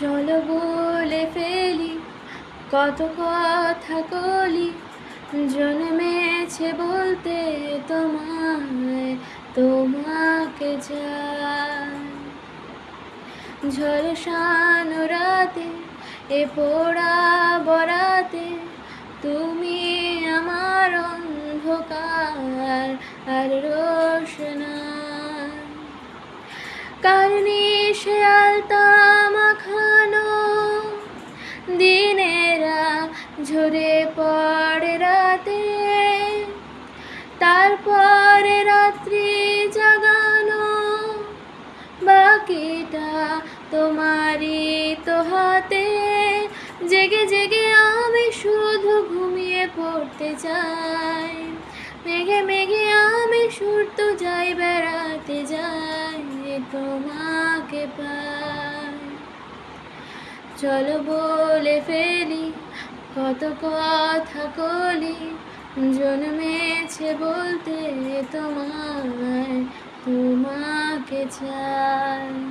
চলো বলে ফেলি, কত কথা কলি, জন্মেছে বলতে তোমায়, তোমাকে চাই। ঝলসানো রাতে, এ পোড়া বরাতে, তুমি আমার অন্ধকার আর রোশনা কারণে সে আলতা দিনেরা ঝরে পড়ে রাতে। তারপরে রাত্রি জাগানো। বাকিটা তোমারই তো হাতে। জেগে জেগে আমি শুধু ঘুমিয়ে পড়তে চাই। মেঘে মেঘে আমি সুরত যাই বেড়াতে যাই। তোমাকে পাই। চলো বলে ফেলি কত কথা কলি জন্মেছে বলতে তোমায় তোমাকে চাই।